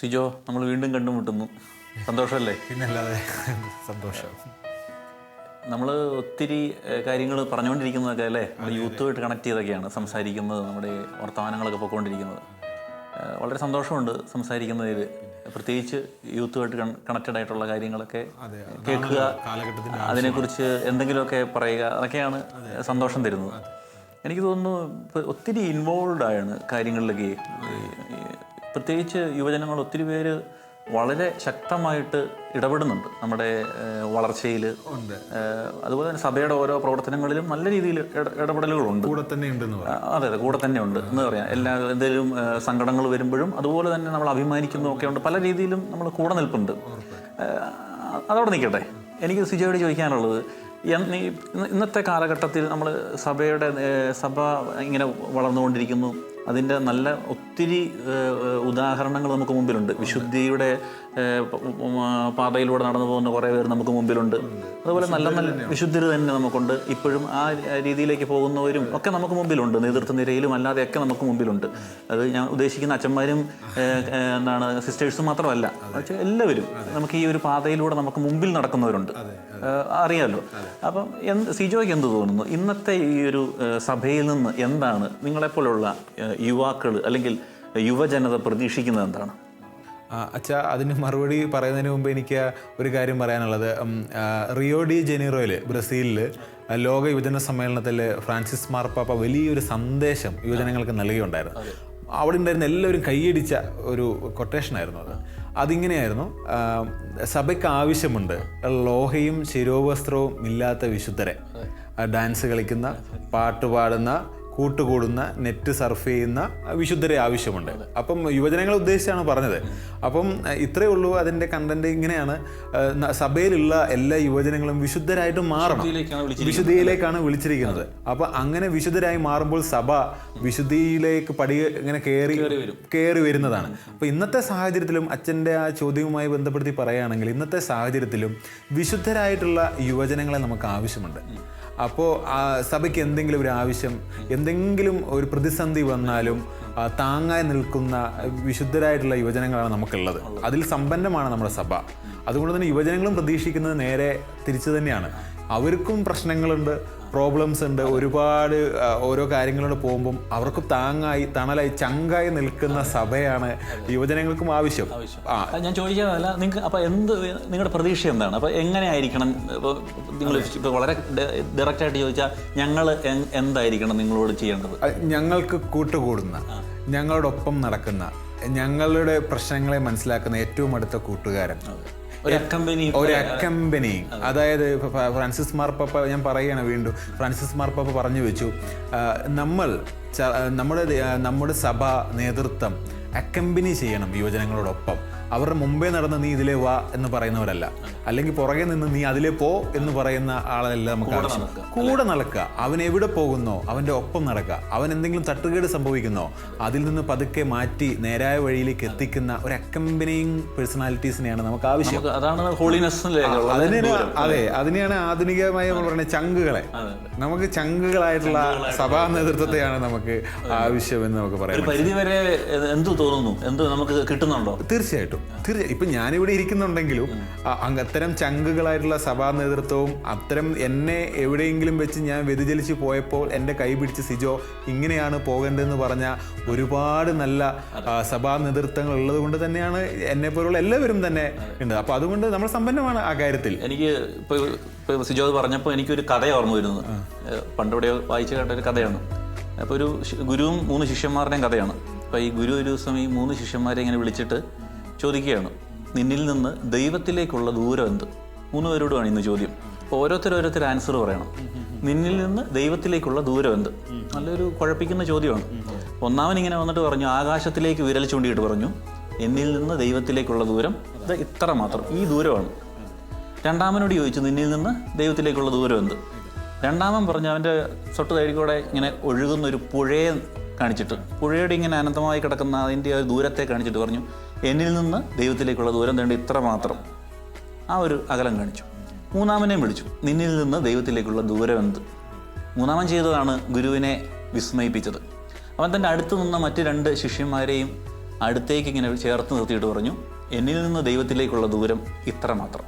സിജോ നമ്മൾ വീണ്ടും കണ്ടുമുട്ടുന്നു. സന്തോഷമല്ലേ? പിന്നല്ലാതെ സന്തോഷം. നമ്മൾ ഒത്തിരി കാര്യങ്ങൾ പറഞ്ഞുകൊണ്ടിരിക്കുന്നതൊക്കെ അല്ലേ? നമ്മൾ യൂത്തുമായിട്ട് കണക്ട് ചെയ്തൊക്കെയാണ് സംസാരിക്കുന്നത് നമ്മുടെ വർത്തമാനങ്ങളൊക്കെ പൊയ്ക്കൊണ്ടിരിക്കുന്നത് വളരെ സന്തോഷമുണ്ട് സംസാരിക്കുന്നതിൽ പ്രത്യേകിച്ച് യൂത്തുമായിട്ട് കണക്റ്റഡ് ആയിട്ടുള്ള കാര്യങ്ങളൊക്കെ കേൾക്കുക അതിനെക്കുറിച്ച് എന്തെങ്കിലുമൊക്കെ പറയുക അതൊക്കെയാണ് സന്തോഷം തരുന്നത്. എനിക്ക് തോന്നുന്നു ഒത്തിരി ഇൻവോൾവ് ആണ് കാര്യങ്ങളിലൊക്കെ. പ്രത്യേകിച്ച് യുവജനങ്ങൾ ഒത്തിരി പേര് വളരെ ശക്തമായിട്ട് ഇടപെടുന്നുണ്ട് നമ്മുടെ വളർച്ചയിൽ അതുപോലെ തന്നെ സഭയുടെ ഓരോ പ്രവർത്തനങ്ങളിലും നല്ല രീതിയിൽ ഇട- ഇടപെടലുകളുണ്ട്. കൂടെ തന്നെ ഉണ്ടെന്ന് അതെ അതെ കൂടെ തന്നെ ഉണ്ട് എന്ന് പറയാം. എല്ലാ എന്തെങ്കിലും സങ്കടങ്ങൾ വരുമ്പോഴും അതുപോലെ തന്നെ നമ്മൾ അഭിമാനിക്കുന്നതൊക്കെ ഉണ്ട്. പല രീതിയിലും നമ്മൾ കൂടെ നിൽപ്പുണ്ട്. അതവിടെ നിൽക്കട്ടെ. എനിക്ക് സിജയോട് ചോദിക്കാനുള്ളത് ഇന്നത്തെ കാലഘട്ടത്തിൽ നമ്മൾ സഭയുടെ സഭ ഇങ്ങനെ വളർന്നുകൊണ്ടിരിക്കുന്നു. അതിന്റെ നല്ല ഒത്തിരി ഉദാഹരണങ്ങൾ നമുക്ക് മുമ്പിലുണ്ട്. വിശുദ്ധിയുടെ പാതയിലൂടെ നടന്നു പോകുന്ന കുറേ പേർ നമുക്ക് മുമ്പിലുണ്ട്. അതുപോലെ നല്ല നല്ല വിശുദ്ധർ തന്നെ നമുക്കുണ്ട്. ഇപ്പോഴും ആ രീതിയിലേക്ക് പോകുന്നവരും ഒക്കെ നമുക്ക് മുമ്പിലുണ്ട്. നേതൃത്വ നിരയിലും അല്ലാതെയൊക്കെ നമുക്ക് മുമ്പിലുണ്ട്. അത് ഞാൻ ഉദ്ദേശിക്കുന്ന അച്ഛന്മാരും എന്താണ് സിസ്റ്റേഴ്സും മാത്രമല്ല. എല്ലാവരും നമുക്ക് ഈ ഒരു പാതയിലൂടെ നമുക്ക് മുമ്പിൽ നടക്കുന്നവരുണ്ട്. അറിയാമല്ലോ അപ്പം എന്ത് സിജോയ്ക്ക് എന്ത് തോന്നുന്നു? ഇന്നത്തെ ഈ ഒരു സഭയിൽ നിന്ന് എന്താണ് നിങ്ങളെപ്പോലുള്ള യുവാക്കൾ അല്ലെങ്കിൽ യുവജനത പ്രതീക്ഷിക്കുന്നത് എന്താണ്? അച്ഛാ അതിന് മറുപടി പറയുന്നതിന് മുമ്പ് എനിക്ക് ഒരു കാര്യം പറയാനുള്ളത്. റിയോ ഡി ജനീറോയിൽ ബ്രസീലിൽ ലോക യുവജന സമ്മേളനത്തിൽ ഫ്രാൻസിസ് മാർപ്പാപ്പ വലിയൊരു സന്ദേശം യുവജനങ്ങൾക്ക് നൽകിയുണ്ടായിരുന്നു. അവിടെ ഉണ്ടായിരുന്ന എല്ലാവരും കൈയടിച്ച ഒരു കൊട്ടേഷനായിരുന്നു അത്. അതിങ്ങനെയായിരുന്നു സഭയ്ക്ക് ആവശ്യമുണ്ട് ലോഹയും ശിരോവസ്ത്രവും ഇല്ലാത്ത വിശുദ്ധരെ. ഡാൻസ് കളിക്കുന്ന പാട്ട് പാടുന്ന കൂട്ടുകൂടുന്ന നെറ്റ് സർഫ് ചെയ്യുന്ന വിശുദ്ധരെ ആവശ്യമുണ്ട്. അപ്പം യുവജനങ്ങളെ ഉദ്ദേശിച്ചാണ് പറഞ്ഞത്. അപ്പം ഇത്രയേ ഉള്ളൂ അതിന്റെ കണ്ടന്റ് ഇങ്ങനെയാണ്. സഭയിലുള്ള എല്ലാ യുവജനങ്ങളും വിശുദ്ധരായിട്ട് മാറണം. വിശുദ്ധിയിലേക്കാണ് വിളിച്ചിരിക്കുന്നത്. അപ്പൊ അങ്ങനെ വിശുദ്ധരായി മാറുമ്പോൾ സഭ വിശുദ്ധിയിലേക്ക് പടി ഇങ്ങനെ കയറി കയറി വരുന്നതാണ്. അപ്പൊ ഇന്നത്തെ സാഹചര്യത്തിലും അച്ഛന്റെ ആ ചോദ്യവുമായി ബന്ധപ്പെടുത്തി പറയുകയാണെങ്കിൽ ഇന്നത്തെ സാഹചര്യത്തിലും വിശുദ്ധരായിട്ടുള്ള യുവജനങ്ങളെ നമുക്ക് ആവശ്യമുണ്ട്. അപ്പോൾ ആ സഭയ്ക്ക് എന്തെങ്കിലും ഒരു ആവശ്യം എന്തെങ്കിലും ഒരു പ്രതിസന്ധി വന്നാലും താങ്ങായി നിൽക്കുന്ന വിശുദ്ധരായിട്ടുള്ള യുവജനങ്ങളാണ് നമുക്കുള്ളത്. അതിൽ സമ്പന്നമാണ് നമ്മുടെ സഭ. അതുകൊണ്ട് തന്നെ യുവജനങ്ങളും പ്രതീക്ഷിക്കുന്നത് നേരെ തിരിച്ചു തന്നെയാണ്. അവർക്കും പ്രശ്നങ്ങളുണ്ട് പ്രോബ്ലംസ് ഉണ്ട്. ഒരുപാട് ഓരോ കാര്യങ്ങളോട് പോകുമ്പം അവർക്ക് താങ്ങായി തണലായി ചങ്കായി നിൽക്കുന്ന സഭയാണ് യുവജനങ്ങൾക്കും ആവശ്യം. ആ. ഞാൻ ചോദിക്കാതല്ല നിങ്ങൾക്ക് അപ്പോൾ എന്ത് നിങ്ങളുടെ പ്രതീക്ഷ എന്താണ്? അപ്പോൾ എങ്ങനെയായിരിക്കണം? ഇപ്പോൾ നിങ്ങൾ ഇപ്പോൾ വളരെ ഡയറക്റ്റ് ആയിട്ട് ചോദിച്ചാൽ ഞങ്ങൾ എന്തായിരിക്കണം നിങ്ങളോട് ചെയ്യേണ്ടത്? ഞങ്ങൾക്ക് കൂട്ടുകൂടുന്ന ഞങ്ങളോടൊപ്പം നടക്കുന്ന ഞങ്ങളുടെ പ്രശ്നങ്ങളെ മനസ്സിലാക്കുന്ന ഏറ്റവും അടുത്ത കൂട്ടുകാരൻ. ഒരു അക്കമ്പനി അതായത് ഫ്രാൻസിസ് മാർപ്പാപ്പ ഞാൻ പറയുകയാണ് വീണ്ടും. ഫ്രാൻസിസ് മാർപ്പാപ്പ പറഞ്ഞു വെച്ചു. നമ്മൾ നമ്മുടെ നമ്മുടെ സഭ നേതൃത്വം അക്കമ്പനി ചെയ്യണം യുവജനങ്ങളോടൊപ്പം. അവരുടെ മുമ്പേ നടന്ന് നീ ഇതിലേ വാ എന്ന് പറയുന്നവരല്ല. അല്ലെങ്കിൽ പുറകെ നിന്ന് നീ അതിലേ പോ എന്ന് പറയുന്ന ആളല്ല നമുക്ക് ആവശ്യം കൂടെ നടക്കുക. അവൻ എവിടെ പോകുന്നോ അവന്റെ ഒപ്പം നടക്കുക. അവൻ എന്തെങ്കിലും തട്ടുകേട് സംഭവിക്കുന്നോ അതിൽ നിന്ന് പതുക്കെ മാറ്റി നേരായ വഴിയിലേക്ക് എത്തിക്കുന്ന ഒരു അക്കമ്പനിങ് പേഴ്സണാലിറ്റീസിനെയാണ് നമുക്ക് ആവശ്യം. അതാണ് ഹോളിനെസ് അതെ അതിനെയാണ് ആധുനികമായി നമ്മൾ പറയുന്നത് ചങ്കുകളെ. നമുക്ക് ചങ്കുകളായിട്ടുള്ള സഭാ നേതൃത്വത്തെയാണ് നമുക്ക് ആവശ്യമെന്ന് നമുക്ക് പറയാം പരിധി വരെ എന്ത് തോന്നുന്നു? എന്ത് നമുക്ക് കിട്ടുന്നുണ്ടോ? തീർച്ചയായിട്ടും. തീർച്ചയായും ഇപ്പം ഞാനിവിടെ ഇരിക്കുന്നുണ്ടെങ്കിലും അത്തരം ചങ്കുകളായിട്ടുള്ള സഭാ നേതൃത്വവും അത്തരം എന്നെ എവിടെയെങ്കിലും വെച്ച് ഞാൻ വ്യതിചലിച്ച് പോയപ്പോൾ എന്റെ കൈ പിടിച്ച് സിജോ ഇങ്ങനെയാണ് പോകേണ്ടതെന്ന് പറഞ്ഞ ഒരുപാട് നല്ല സഭാ നേതൃത്വങ്ങൾ ഉള്ളത് കൊണ്ട് തന്നെയാണ് എന്നെ പോലുള്ള എല്ലാവരും തന്നെ ഉണ്ട്. അപ്പോൾ അതുകൊണ്ട് നമ്മൾ സമ്പന്നമാണ് ആ കാര്യത്തിൽ. എനിക്ക് ഇപ്പോൾ സിജോ അത് പറഞ്ഞപ്പോൾ എനിക്കൊരു കഥ ഓർമ്മ വരുന്നത്. പണ്ടിവിടെ വായിച്ചു കേട്ട ഒരു കഥയാണ്. അപ്പോൾ ഒരു ഗുരുവും മൂന്ന് ശിഷ്യന്മാരുടെയും കഥയാണ്. അപ്പോൾ ഈ ഗുരു ഒരു ദിവസം ഈ മൂന്ന് ശിഷ്യന്മാരെ ഇങ്ങനെ വിളിച്ചിട്ട് ചോദിക്കുകയാണ് നിന്നിൽ നിന്ന് ദൈവത്തിലേക്കുള്ള ദൂരം എന്ത്? മൂന്ന് പേരോടുമാണ് ഇന്ന് ചോദ്യം. ഓരോരുത്തർ ഓരോരുത്തർ ആൻസർ പറയണം. നിന്നിൽ നിന്ന് ദൈവത്തിലേക്കുള്ള ദൂരം എന്ത്? നല്ലൊരു കുഴപ്പിക്കുന്ന ചോദ്യമാണ്. ഒന്നാമൻ ഇങ്ങനെ വന്നിട്ട് പറഞ്ഞു ആകാശത്തിലേക്ക് വിരൽ ചൂണ്ടിയിട്ട് പറഞ്ഞു എന്നിൽ നിന്ന് ദൈവത്തിലേക്കുള്ള ദൂരം ഇത് ഇത്ര മാത്രം ഈ ദൂരമാണ്. രണ്ടാമനോട് ചോദിച്ചു നിന്നിൽ നിന്ന് ദൈവത്തിലേക്കുള്ള ദൂരം എന്ത്? രണ്ടാമൻ പറഞ്ഞു അവന്റെ തൊട്ട് തൈരിക്കൂടെ ഇങ്ങനെ ഒഴുകുന്ന ഒരു പുഴയെ കാണിച്ചിട്ട് പുഴയുടെ ഇങ്ങനെ അനന്തമായി കിടക്കുന്ന അതിന്റെ ദൂരത്തെ കാണിച്ചിട്ട് പറഞ്ഞു എന്നിൽ നിന്ന് ദൈവത്തിലേക്കുള്ള ദൂരം തേണ്ട ഇത്ര മാത്രം. ആ ഒരു അകലം കാണിച്ചു. മൂന്നാമനെയും വിളിച്ചു. നിന്നിൽ നിന്ന് ദൈവത്തിലേക്കുള്ള ദൂരം എന്ത്? മൂന്നാമൻ ചെയ്തതാണ് ഗുരുവിനെ വിസ്മയിപ്പിച്ചത്. അവൻ തന്റെ അടുത്ത് നിന്ന മറ്റ് രണ്ട് ശിഷ്യന്മാരെയും അടുത്തേക്ക് ഇങ്ങനെ ചേർത്ത് നിർത്തിയിട്ട് പറഞ്ഞു എന്നിൽ നിന്ന് ദൈവത്തിലേക്കുള്ള ദൂരം ഇത്ര മാത്രം.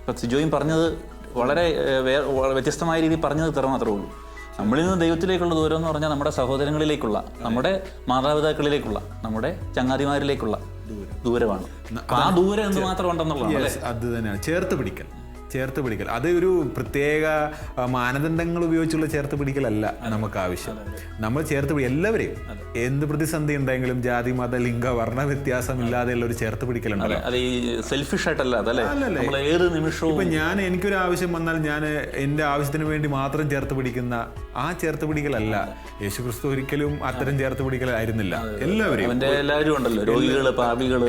ഇപ്പം സിജോയും പറഞ്ഞത് വളരെ വ്യത്യസ്തമായ രീതിയിൽ പറഞ്ഞത് ഇത്ര മാത്രമേ ഉള്ളൂ. നമ്മളിൽ നിന്ന് ദൈവത്തിലേക്കുള്ള ദൂരം എന്ന് പറഞ്ഞാൽ നമ്മുടെ സഹോദരങ്ങളിലേക്കുള്ള നമ്മുടെ മാതാപിതാക്കളിലേക്കുള്ള നമ്മുടെ ചങ്ങാതിമാരിലേക്കുള്ള ദൂരമാണ്. ആ ദൂരം എന്ന് മാത്രം ഉണ്ടെന്നുള്ളതാണ് അത് തന്നെയാണ്. ചേർത്ത് പിടിക്കൽ. ചേർത്ത് പിടിക്കൽ. അത് ഒരു പ്രത്യേക മാനദണ്ഡങ്ങൾ ഉപയോഗിച്ചുള്ള ചേർത്ത് പിടിക്കലല്ല നമുക്ക് ആവശ്യം നമ്മൾ ചേർത്ത് പിടി എല്ലാവരെയും എന്ത് പ്രതിസന്ധി ഉണ്ടെങ്കിലും ജാതി മത ലിംഗ വർണ വ്യത്യാസമില്ലാതെയുള്ള ഒരു ചേർത്ത് പിടിക്കലുണ്ടല്ലോ. സെൽഫിഷ് ആയിട്ടല്ല ഏത് നിമിഷവും ഇപ്പൊ ഞാൻ എനിക്കൊരു ആവശ്യം വന്നാൽ ഞാൻ എന്റെ ആവശ്യത്തിന് വേണ്ടി മാത്രം ചേർത്ത് പിടിക്കുന്ന ആ ചേർത്ത് പിടിക്കലല്ല. യേശുക്രിസ്തു ഒരിക്കലും അത്തരം ചേർത്ത് പിടിക്കലായിരുന്നില്ല എല്ലാവരെയും. എല്ലാവരും ഉണ്ടല്ലോ രോഗികൾ പാപികൾ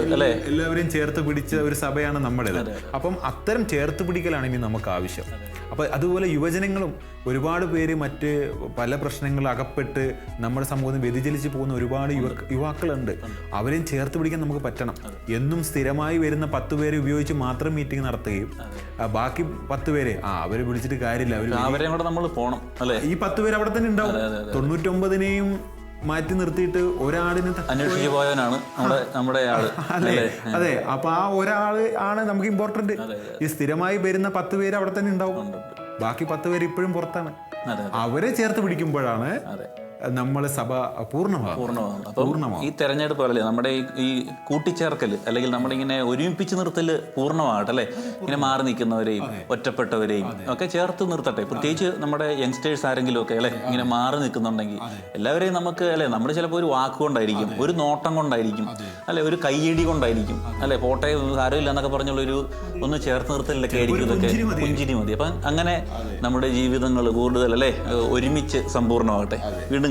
എല്ലാവരെയും ചേർത്ത് പിടിച്ച ഒരു സഭയാണ് നമ്മുടേത് അപ്പം അത്തരം ചേർത്ത് പിടിക്കലാണ് ഇനി നമുക്ക് ആവശ്യം അപ്പോൾ അതുപോലെ യുവജനങ്ങളും ഒരുപാട് പേര് മറ്റ് പല പ്രശ്നങ്ങളിൽ അകപ്പെട്ട് നമ്മുടെ സമൂഹത്തിൽ വ്യതിചലിച്ച് പോകുന്ന ഒരുപാട് യുവ യുവാക്കളുണ്ട്. അവരെയും ചേർത്ത് പിടിക്കാൻ നമുക്ക് പറ്റണം. എന്നും സ്ഥിരമായി വരുന്ന പത്ത് പേരെ ഉപയോഗിച്ച് മാത്രം മീറ്റിംഗ് നടത്തുകയും ബാക്കി പത്ത് പേരെ ആ അവരെ വിളിച്ചിട്ട് കാര്യമില്ല. അവർ അവരെയും കൂടെ നമ്മൾ പോകണം അല്ലേ? ഈ പത്ത് പേര് അവിടെ തന്നെ ഉണ്ടാവും. തൊണ്ണൂറ്റൊമ്പതിനെയും മാറ്റി നിർത്തിയിട്ട് ഒരാളിന് അന്വേഷിച്ചു പോയവനാണ് നമ്മുടെ നമ്മുടെ ആൾ. അതെ അതെ. അപ്പൊ ആ ഒരാൾ ആണ് നമുക്ക് ഇമ്പോർട്ടന്റ് ഈ സ്ഥിരമായി വരുന്ന പത്ത് പേര് അവിടെ തന്നെ ഉണ്ടാവും. ബാക്കി പത്ത് പേര് ഇപ്പോഴും പുറത്താണ്. അവരെ ചേർത്ത് പിടിക്കുമ്പോഴാണ് നമ്മൾ സഭ പൂർണമാകും. ഈ തെരഞ്ഞെടുപ്പ് അല്ലേ നമ്മുടെ ഈ കൂട്ടിച്ചേർക്കൽ അല്ലെങ്കിൽ നമ്മളിങ്ങനെ ഒരുമിപ്പിച്ച് നിർത്തൽ പൂർണമാകട്ടെ അല്ലേ? ഇങ്ങനെ മാറി നിൽക്കുന്നവരെയും ഒറ്റപ്പെട്ടവരെയും ഒക്കെ ചേർത്ത് നിർത്തട്ടെ. പ്രത്യേകിച്ച് നമ്മുടെ യങ്സ്റ്റേഴ്സ് ആരെങ്കിലും ഒക്കെ അല്ലേ ഇങ്ങനെ മാറി നിൽക്കുന്നുണ്ടെങ്കിൽ എല്ലാവരെയും നമുക്ക് അല്ലെ നമ്മൾ ചിലപ്പോൾ ഒരു വാക്ക് കൊണ്ടായിരിക്കും ഒരു നോട്ടം കൊണ്ടായിരിക്കും അല്ലെ ഒരു കയ്യടി കൊണ്ടായിരിക്കും അല്ലെ പോട്ടെ സാരമില്ല എന്നൊക്കെ പറഞ്ഞുള്ള ഒരു ഒന്ന് ചേർത്ത് നിർത്തലൊക്കെ ആയിരിക്കും ഇതൊക്കെ. പുഞ്ചിരി മതി. അപ്പം അങ്ങനെ നമ്മുടെ ജീവിതങ്ങൾ കൂടുതൽ അല്ലേ ഒരുമിച്ച് സമ്പൂർണമാകട്ടെ. വീണ്ടും